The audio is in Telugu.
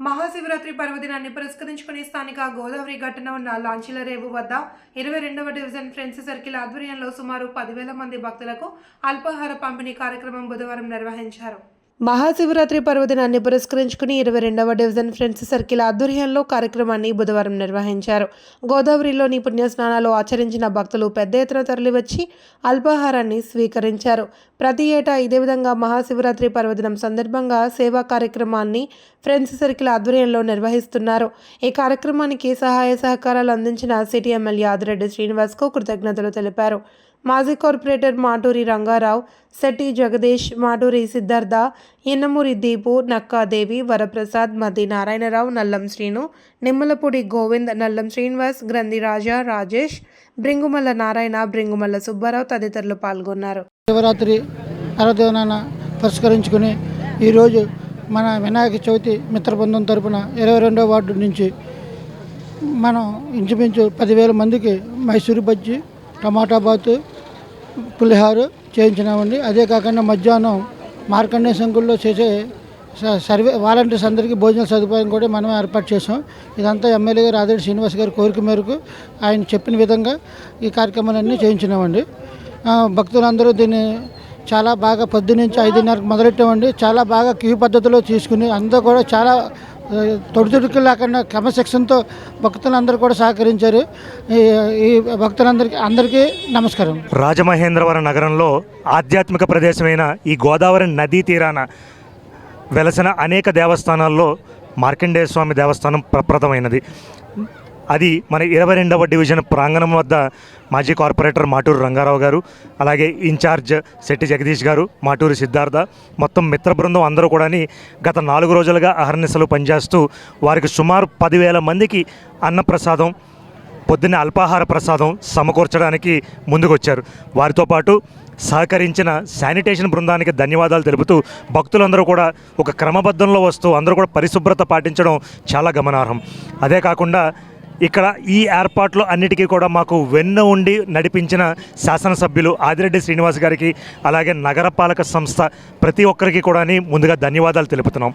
మహాశివరాత్రి పర్వదినాన్ని పురస్కరించుకుని స్థానిక గోదావరి ఘటన ఉన్న లాంచీల రేవు వద్ద ఇరవై రెండవ డివిజన్ ఫ్రెండ్స్ సర్కిల్ ఆధ్వర్యంలో సుమారు పదివేల మంది భక్తులకు అల్పాహార పంపిణీ కార్యక్రమం బుధవారం నిర్వహించారు. మహాశివరాత్రి పర్వదినాన్ని పురస్కరించుకుని ఇరవై రెండవ డివిజన్ ఫ్రెండ్స్ సర్కిల్ ఆధ్వర్యంలో కార్యక్రమాన్ని బుధవారం నిర్వహించారు. గోదావరిలోని పుణ్యస్నానాలు ఆచరించిన భక్తులు పెద్ద ఎత్తున తరలివచ్చి అల్పాహారాన్ని స్వీకరించారు. ప్రతి ఏటా ఇదే విధంగా మహాశివరాత్రి పర్వదినం సందర్భంగా సేవా కార్యక్రమాన్ని ఫ్రెండ్స్ సర్కిల్ ఆధ్వర్యంలో నిర్వహిస్తున్నారు. ఈ కార్యక్రమానికి సహాయ సహకారాలు అందించిన సిటీ ఎమ్మెల్యే ఆదిరెడ్డి శ్రీనివాస్కు కృతజ్ఞతలు తెలిపారు. మాజీ కార్పొరేటర్ మాటూరి రంగారావు శెట్టి జగదీష్ మాటూరి సిద్ధార్థ ఇన్నమూరి దీపు నక్కాదేవి వరప్రసాద్ మద్ది నారాయణరావు నల్లం శ్రీను నిమ్మలపూడి గోవింద్ నల్లం శ్రీనివాస్ గ్రంథి రాజా రాజేష్ బ్రింగుమల్ల నారాయణ బ్రింగుమల్ల సుబ్బారావు తదితరులు పాల్గొన్నారు. శివరాత్రి పర్వదినాన పురస్కరించుకుని ఈరోజు మన వినాయక చవితి మిత్ర బృందం తరపున ఇరవై రెండో వార్డు నుంచి మనం ఇంచుమించు పదివేల మందికి మైసూరు బజ్జీ టమాటా బాతు పులిహారు చేయించినామండి. అదే కాకుండా మధ్యాహ్నం మార్కండే సంకుల్లో చేసే స- సర్వే వాలంటీర్స్ అందరికీ భోజన సదుపాయం కూడా మనం ఏర్పాటు చేసాం ఇదంతా ఎమ్మెల్యే గారు ఆదిరెడ్డి శ్రీనివాస్ గారి కోరిక మేరకు ఆయన చెప్పిన విధంగా ఈ కార్యక్రమాలన్నీ చేయించినామండి. భక్తులందరూ దీన్ని చాలా బాగా పొద్దునుంచి ఐదున్నరకు మొదలెట్టామండి. చాలా బాగా క్యూ పద్ధతిలో తీసుకుని అందరూ కూడా చాలా ఆ, లేకుండా క్రమశిక్షణతో భక్తులందరూ కూడా సహకరించారు. ఈ ఈ భక్తులందరికీ అందరికీ నమస్కారం. రాజమహేంద్రవరం నగరంలో ఆధ్యాత్మిక ప్రదేశమైన ఈ గోదావరి నదీ తీరాన వెలసిన అనేక దేవస్థానాల్లో మార్కండేయ స్వామి దేవస్థానం ప్రప్రదమైనది అది మన ఇరవై రెండవ డివిజన్ ప్రాంగణం వద్ద మాజీ కార్పొరేటర్ మాటూరు రంగారావు గారు అలాగే ఇన్ఛార్జ్ శెట్టి జగదీష్ గారు మాటూరి సిద్ధార్థ మొత్తం మిత్ర బృందం అందరూ కూడా గత నాలుగు రోజులుగా అహర్నిశలు పనిచేస్తూ వారికి సుమారు పదివేల మందికి అన్నప్రసాదం పొద్దున్న అల్పాహార ప్రసాదం సమకూర్చడానికి ముందుకొచ్చారు. వారితో పాటు సహకరించిన శానిటేషన్ బృందానికి ధన్యవాదాలు తెలుపుతూ భక్తులందరూ కూడా ఒక క్రమబద్ధంలో వస్తూ అందరూ కూడా పరిశుభ్రత పాటించడం చాలా గమనార్హం. అదే కాకుండా ఇక్కడ ఈ ఏర్పాట్లు అన్నిటికీ కూడా మాకు వెన్న ఉండి నడిపించిన శాసనసభ్యులు ఆదిరెడ్డి శ్రీనివాస్ గారికి అలాగే నగరపాలక సంస్థ ప్రతి ఒక్కరికి కూడా ముందుగా ధన్యవాదాలు తెలుపుతున్నాం.